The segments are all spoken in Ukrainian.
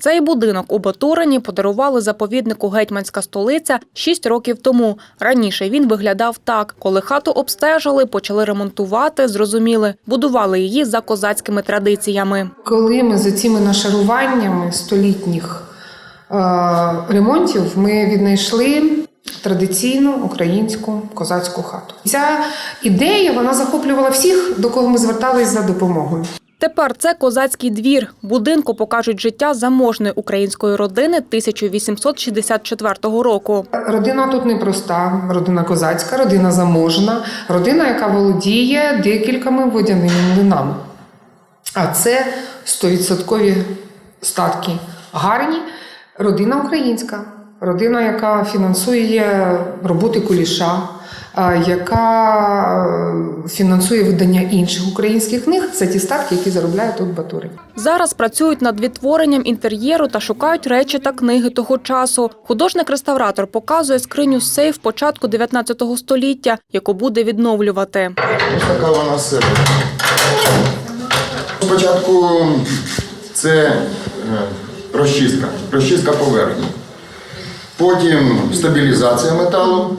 Цей будинок у Батурині подарували заповіднику гетьманська столиця шість років тому. Раніше він виглядав так. Коли хату обстежили, почали ремонтувати, зрозуміли, будували її за козацькими традиціями. Коли ми за цими нашаруваннями столітніх е, ремонтів ми віднайшли традиційну українську козацьку хату. Ця ідея вона захоплювала всіх, до кого ми звертались за допомогою. Тепер це козацький двір. Будинку покажуть життя заможної української родини 1864 року. Родина тут непроста, родина козацька, родина заможна, родина, яка володіє декількома водяними млинами. А це 100% статки гарні. Родина українська, родина, яка фінансує роботи куліша, яка е, фінансує видання інших українських книг. Це ті статки, які заробляє тут Батурин. Зараз працюють над відтворенням інтер'єру та шукають речі та книги того часу. Художник-реставратор показує скриню сейф початку 19 століття, яку буде відновлювати. Ось така вона з. Спочатку це е, розчистка, розчистка поверхні. Потім стабілізація металу,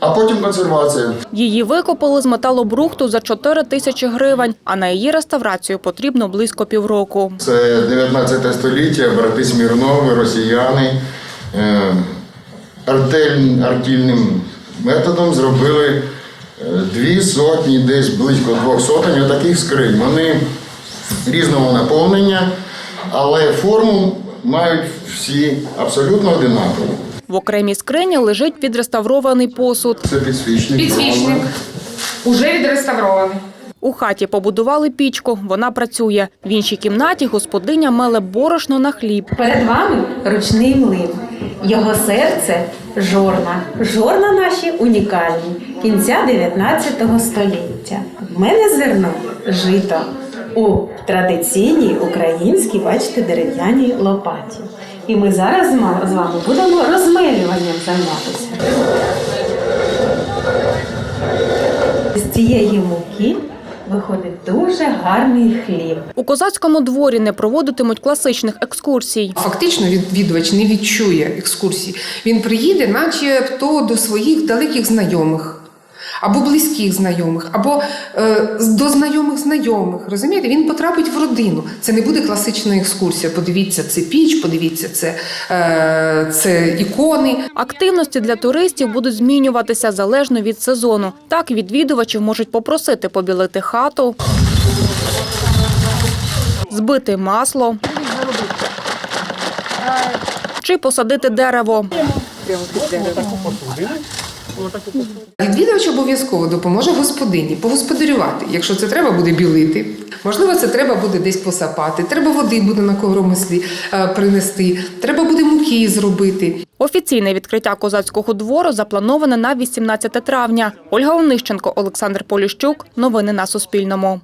а потім консервація. Її викопали з металобрухту за 4 тисячі гривень, а на її реставрацію потрібно близько півроку. Це 19 століття, брати Смірнови, росіяни. е, Артель, артільним методом зробили е, дві сотні, десь близько двох сотень отаких скринь. Вони різного наповнення, але форму мають всі абсолютно одинакову. В окремій скрині лежить відреставрований посуд. Це підсвічник. Підсвічник уже відреставрований. У хаті побудували пічку, вона працює. В іншій кімнаті господиня меле борошно на хліб. Перед вами ручний млин. Його серце жорна. Жорна наші унікальні кінця 19 століття. В мене зерно жито у традиційній українській, бачите, дерев'яній лопаті. І ми зараз з ма- з вами будемо розмелюванням займатися. З цієї муки виходить дуже гарний хліб. У козацькому дворі не проводитимуть класичних екскурсій. Фактично відвідувач не відчує екскурсії. Він приїде, начебто до своїх далеких знайомих. Або близьких знайомих, або е, до знайомих знайомих. Розумієте, він потрапить в родину. Це не буде класична екскурсія. Подивіться, це піч, подивіться, це, е, це ікони. Активності для туристів будуть змінюватися залежно від сезону. Так відвідувачів можуть попросити побілити хату, збити масло чи посадити дерево. Відвідувач обов'язково допоможе господині погосподарювати. Якщо це треба буде білити, можливо, це треба буде десь посапати, треба води буде на коромислі е, принести, треба буде муки зробити. Офіційне відкриття козацького двору заплановане на 18 травня. Ольга Онищенко, Олександр Поліщук. Новини на Суспільному.